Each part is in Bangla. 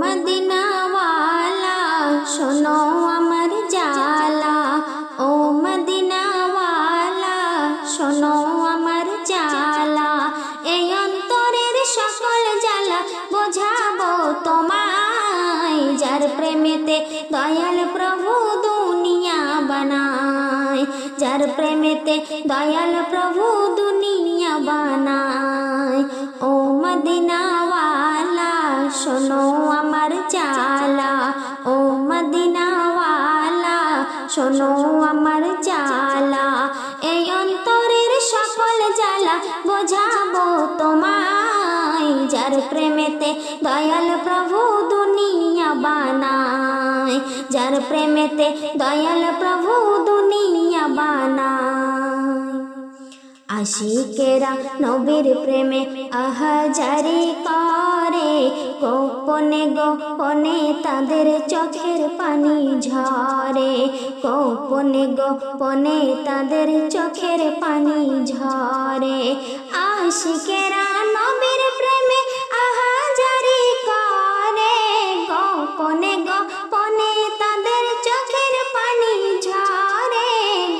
মদিনাওয়ালা, শোনো আমার জালা ও মদিনাওয়ালা, শোনো আমার জালা এই অন্তরের সকল জালা বোঝাবো তোমায়, যার প্রেমেতে দয়াল প্রভু দুনিয়া বানায়। যার প্রেমেতে দয়াল প্রভু দুনিয়া বানায়। শোনো আমার চালা, এই অন্তরের সকল জ্বালা বোঝাবো তোমায়, যার প্রেমেতে দয়াল প্রভু দুনিয়া বানায়, যার প্রেমেতে দয়াল প্রভু দুনিয়া বানায়। আশিকেরা নবীর প্রেমে আহাজারি করে। গোপনে গোপনে তাদের চোখের পানি ঝরে। গোপনে গোপনে তাদের চোখের পানি ঝরে। আশিকেরা নবীর প্রেমে আহাজারি করে। গোপনে গোপনে তাদের চোখের পানি ঝরে।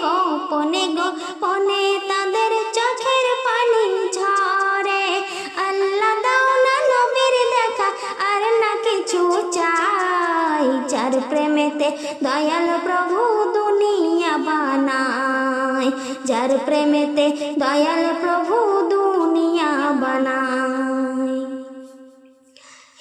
গোপনে গোপনে যার প্রেমেতে দয়াল প্রভু দুনিয়া বানায়। যার প্রেমেতে দয়াল প্রভু দুনিয়া বানায়।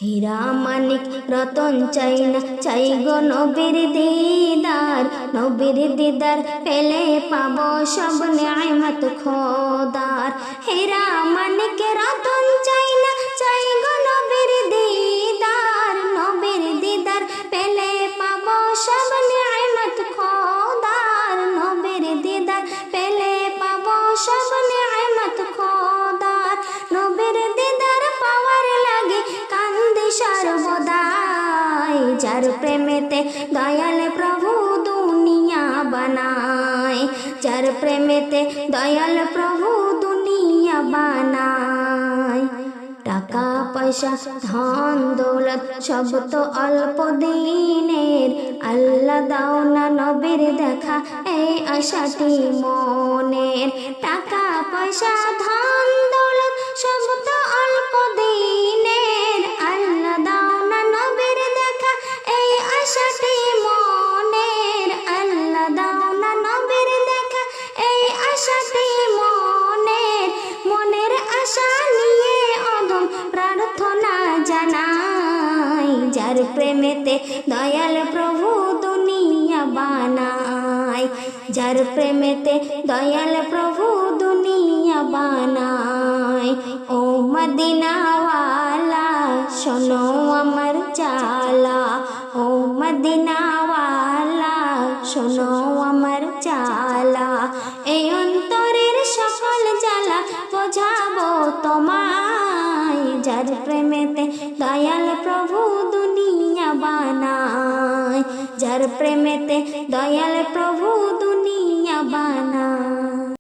হীরা মানিক রতন চাই না চাই গো নবীর দিদার। নবীর দিদার পেলে পাব সব নিয়ামত খোদার। হীরা মানিক রতন যার প্রেমেতে দয়াল প্রভু দুনিয়া বানায়। যার প্রেমেতে দয়াল প্রভু দুনিয়া বানায়। টাকা, পয়সা, ধন, দৌলত সব তো অল্প দিনের। আল্লাহ দাও না নবীর দেখা, এই আশাটি মনের। টাকা, পয়সা, ধন প্রেমেতে দয়াল প্রভু দুনিয়া বানায়। যার প্রেমেতে দয়াল প্রভু দুনিয়া বানায়। ও মদিনাওয়ালা, শোনো আমার চালা। ও মদিনাওয়ালা, শোনো আমার চালা। এই অন্তরের সকল জ্বালা বোঝাবো তোমায়। যার প্রেমেতে দয়াল প্রভু বানায় যার প্রেমেতে দয়াল প্রভু দুনিয়া বানায়।